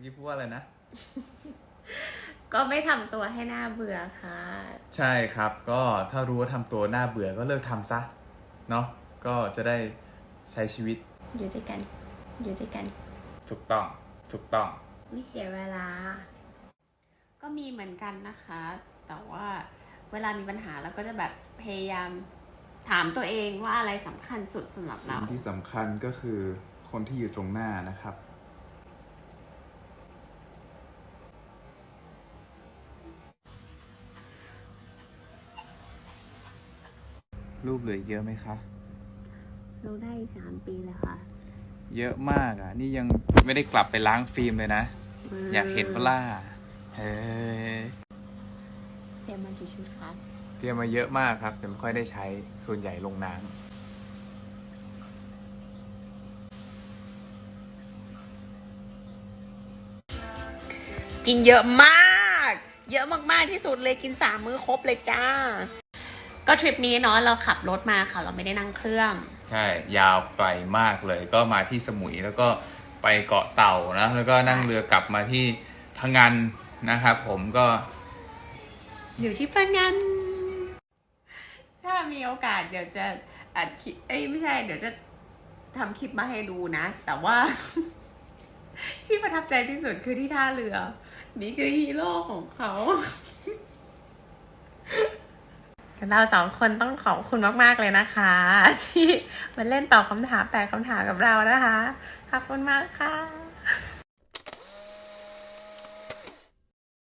อกี้พูดว่าอะไรนะ ก็ไม่ทำตัวให้หน้าเบื่อค่ะ ใช่ครับ ก็ถ้ารู้ว่าทำตัวน่าเบื่อก็เลิกทำซะ เนาะก็จะได้ใช้ชีวิตอยู่ด้วยกัน อยู่ด้วยกัน ถูกต้อง ถูกต้อง ไม่เสียเวลา ก็มีเหมือนกันนะคะ แต่ว่าเวลามีปัญหาเราก็จะแบบพยายามถามตัวเองว่าอะไรสำคัญสุดสำหรับสิ่เรา งที่สำคัญก็คือคนที่อยู่ตรงหน้านะครับ รูปเหลือเยอะไหมคะเราได้สามปีแล้วค่ะเยอะมากอะ นี่ยังไม่ได้กลับไปล้างฟิล์มเลยนะ อยากเห็นปะล่าเฮ้ยเตรียมมากี่ชุดคะเตรียมมาเยอะมากครับ แต่ไม่ค่อยได้ใช้ส่วนใหญ่ลงน้กินเยอะมาก เยอะมากๆที่สุดเลยกินสามมื้อครบเลยจ้า ก็ทริปนี้เนาะเราขับรถมาค่ะ เราไม่ได้นั่งเครื่องำใช่ ยาวไกลมากเลย ก็มาที่สมุยแล้วก็ไปเกาะเต่านะแล้วก็นั่งเรือกลับมาที่พังงานนะครับผมก็ อยู่ที่พังงานถ้ามีโอกาสเดี๋ยวจะอัดคลิปเอ้ยไม่ใช่ เดี๋ยวจะทำคลิปมาให้ดูนะ แต่ว่า ที่ประทับใจที่สุดคือที่ท่าเรือ นี่คือฮีโร่ของเขา เราสองคนต้องขอบคุณมาก ๆ เลยนะคะ ที่มาเล่นตอบคำถามแปลคำถามกับเรานะคะ ขอบคุณมากค่ะ